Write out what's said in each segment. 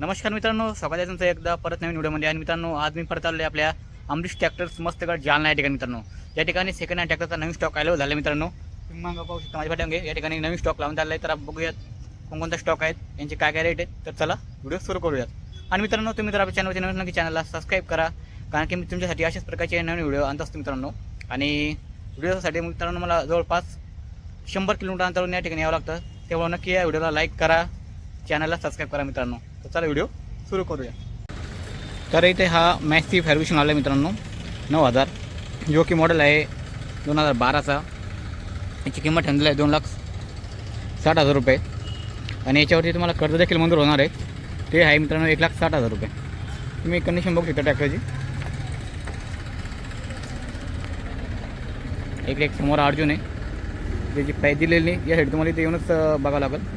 नमस्कार मित्रांनो स्वागत आहे तुमचं एकदा परत नवीन व्हिडिओमध्ये. आणि मित्रांनो आज मी परत आलो आपल्या अमरीश ट्रॅक्टर्स मस्तगड जालना या ठिकाणी मित्रांनो. या ठिकाणी सेकंड हँड ट्रॅक्टरचा नवीन स्टॉक आलेला झाला मित्रांनो. तुम्ही मागं पाहू शकता माझ्या पाठीमागे. या ठिकाणी नवीन स्टॉक लावून आला आहे. तर बघूयात कोणकोणता स्टॉक आहेत यांचे काय काय रेट आहेत. तर चला व्हिडिओ सुरू करूयात. आणि मित्रांनो तुम्ही जर आपल्या चॅनलवरती नवीन नक्की चॅनलला सबस्क्राईब करा कारण की मी तुमच्यासाठी अशाच प्रकारचे नवीन व्हिडिओ आणत असतो मित्रांनो. आणि व्हिडिओसाठी मित्रांनो मला जवळपास शंभर किलोमीटर अंतरून या ठिकाणी यावं लागतं. तेव्हा नक्की या व्हिडिओला लाईक करा चॅनलला सबस्क्राईब करा मित्रांनो. तर चला व्हिडिओ सुरू करूया. तर इथे हा मॅक्सी फॅर्विशन आला आहे मित्रांनो नऊ हजार. जो की मॉडेल आहे दोन हजार बाराचा. याची किंमत ठरलेली आहे दोन लाख साठ हजार रुपये. आणि याच्यावरती तुम्हाला कर्ज देखील मंजूर होणार आहे. ते आहे मित्रांनो एक लाख साठ हजार रुपये. तुम्ही कंडिशन बघू शकता ट्रॅक्टरची एक एक समोर अर्जुन आहे. त्याची प्राईस दिलेली नाही. यासाठी तुम्हाला इथे येऊनच बघावं लागेल.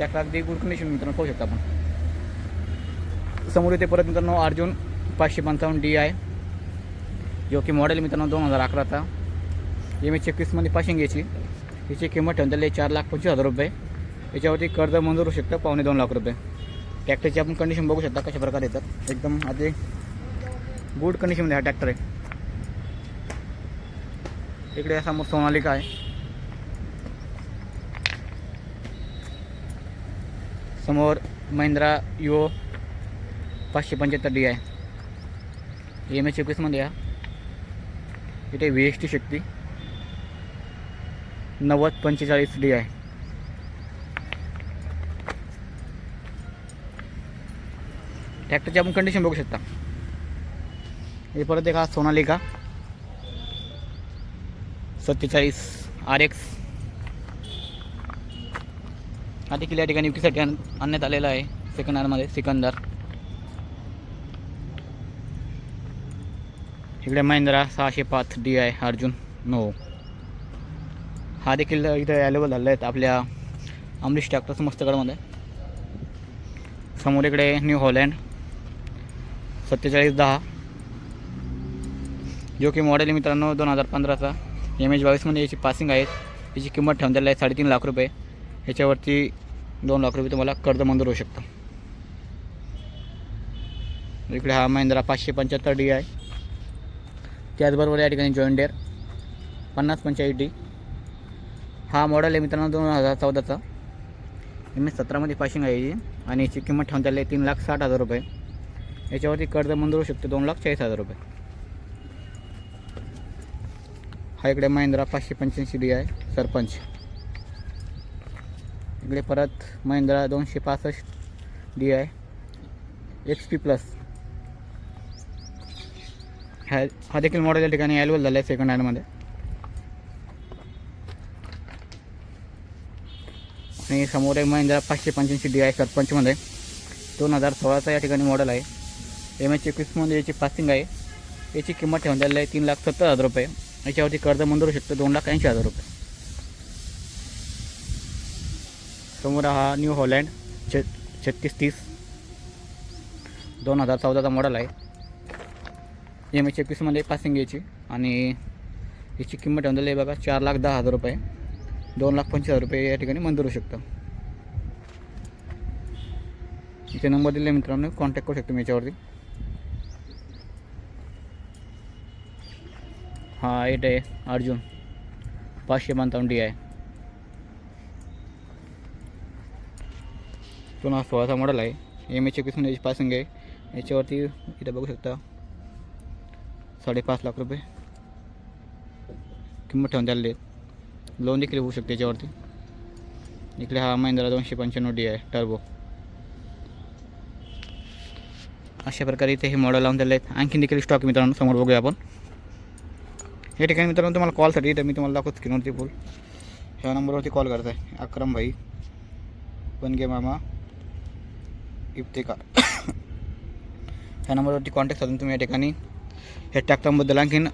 ट्रॅक्टर अगदी गुड कंडिशन मित्रांनो पाहू शकता आपण. समोर इथे परत मित्रांनो अर्जुन पाचशे पंचावन्न डी आय जो की मॉडेल मित्रांनो दोन हजार अकराचा एम एच एकवीसमध्ये पासिंग घ्यायची. याची किंमत ठेवून दिली चार लाख पंचवीस हजार रुपये. याच्यावरती कर्ज मंजूर होऊ शकतं पावणे दोन लाख रुपये. ट्रॅक्टरची आपण कंडिशन बघू शकता कशा प्रकारे येतात. एकदम आधी गुड कंडिशनमध्ये हा ट्रॅक्टर आहे. इकडे समोर सोनालिका आहे. समोर महिंद्रा युओ पाचशे पंच्याहत्तर डी आहे एम एच एकवीसमध्ये आहे इथे व्ही एस टी शक्ती नव्वद पंचेचाळीस डी आहे ट्रॅक्टरची आपण कंडिशन बघू शकता. हे परत एक हा सोनालिका. सत्तेचाळीस आर एक्स हा देखील या ठिकाणी विक्रीसाठी आणण्यात आलेला आहे सेकंड हँडमध्ये सिकंदर. इकडे महिंद्रा सहाशे पाच डी आय अर्जुन नो हा देखील इथं अवेलेबल झालेला आहेत आपल्या अमरीश ट्रॅक्टर्स मस्तगडमध्ये समोर इकडे न्यू हॉलँड सत्तेचाळीस दहा. जो की मॉडेल मित्रांनो दोन हजार पंधराचा. एम एच बावीसमध्ये याची पासिंग आहेत. याची किंमत ठेवून आहे साडेतीन लाख रुपये. ह्याच्यावरती दोन लाख रुपये तुम्हाला कर्ज मंजूर होऊ शकतं. इकडे हा महिंद्रा पाचशे पंच्याहत्तर डी आहे त्याचबरोबर या ठिकाणी जॉईन डेअर पन्नास पंच्याऐंशी डी. हा मॉडेल आहे मित्रांनो दोन हजार चौदाचा. एम एस सतरामध्ये पाशिंग आहे याची आणि याची किंमत ठेवून चालली आहे तीन लाख साठ हजार रुपये. याच्यावरती कर्ज मंजूर होऊ शकते दोन लाख चाळीस हजार रुपये. हा इकडे महिंद्रा पाचशे पंच्याऐंशी डी आहे सरपंच. इकडे परत महिंद्रा दोनशे पासष्ट D I X P plus ह्या हा देखील मॉडेल या ठिकाणी अवेलेबल झाला आहे सेकंड हँडमध्ये आणि समोर आहे महिंद्रा पाचशे पंच्याऐंशी डी आय सरपंचमध्ये दोन हजार सोळाचा या ठिकाणी मॉडेल आहे. एम एच एकवीसमध्ये याची पासिंग आहे. याची किंमत ठेवून द्यायला आहे तीन लाख सत्तर हजार रुपये. याच्यावरती कर्ज मंजूर शकतो शकतं दोन लाख ऐंशी हजार रुपये. समोर हा न्यू हॉलँड छ छत्तीस तीस दोन हजार चौदाचा मॉडेल आहे. एम एच एकवीसमध्ये पासिंग याची आणि याची किंमत आहे म्हणजे आहे बघा चार लाख दहा हजार रुपये. दोन लाख पंचवीस हजार रुपये या ठिकाणी मंजूर होऊ शकतं. इथे नंबर दिले मित्रांनो कॉन्टॅक्ट करू शकतो मी याच्यावरती. हा एट आहे अर्जुन पाचशे पंचावन्न डी आहे दोन हजार सोळाचा मॉडेल आहे. एम एच एकवीस म्हणजे पासिंग आहे याच्यावरती इथं बघू शकता. साडेपाच लाख रुपये किंमत ठेवून द्यायला आहेत. लोन देखील होऊ शकते याच्यावरती. इकडे हा महिंद्रा दोनशे पंच्याण्णव डी आहे टर्बो अशा प्रकारे इथे हे मॉडेल लावून दिले आहेत. आणखीन देखील स्टॉक मित्रांनो समोर बघूया आपण. या ठिकाणी मित्रांनो तुम्हाला कॉलसाठी तर मी तुम्हाला दाखवतो स्क्रीनवरती बोल ह्या नंबरवरती कॉल करत आहे अक्रम भाई बनगे मामा इफ्तेकार ह्या नंबरवरती कॉन्टॅक्ट साधून तुम्ही या ठिकाणी ह्या ट्रॅक्टरबद्दल आणखीन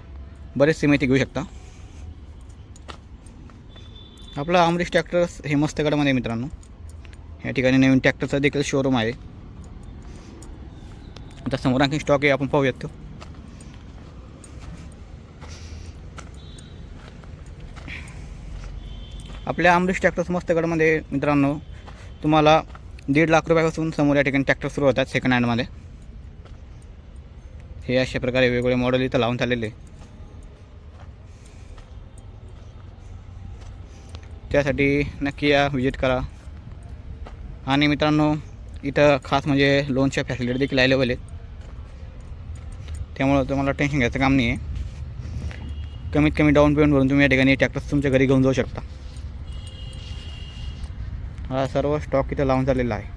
बरेचशी माहिती घेऊ शकता. आपला अमरीश ट्रॅक्टर्स हे मस्तगडमध्ये आहे मित्रांनो. या ठिकाणी नवीन ट्रॅक्टरचा देखील शोरूम आहे. आता समोर आणखी स्टॉक आहे आपण पाहूयात तो. आपल्या अमरीश ट्रॅक्टर्स मस्तगडमध्ये मित्रांनो. तुम्हाला दीड लाख रुपयापासून समोर या ठिकाणी ट्रॅक्टर सुरू होतात सेकंड हँडमध्ये हे अशा प्रकारे वेगवेगळे मॉडेल इथं लावून चाललेले त्यासाठी नक्की या व्हिजिट करा. आणि मित्रांनो इथं खास म्हणजे लोनच्या फॅसिलिटी देखील अवेलेबल आहेत. त्यामुळं तुम्हाला टेन्शन घ्यायचं काम नाही आहे कमीत कमी डाऊन पेमेंट भरून तुम्ही या ठिकाणी ट्रॅक्टर तुमच्या घरी घेऊन जाऊ शकता. हा सर्व स्टॉक इथं लावून झालेला आहे.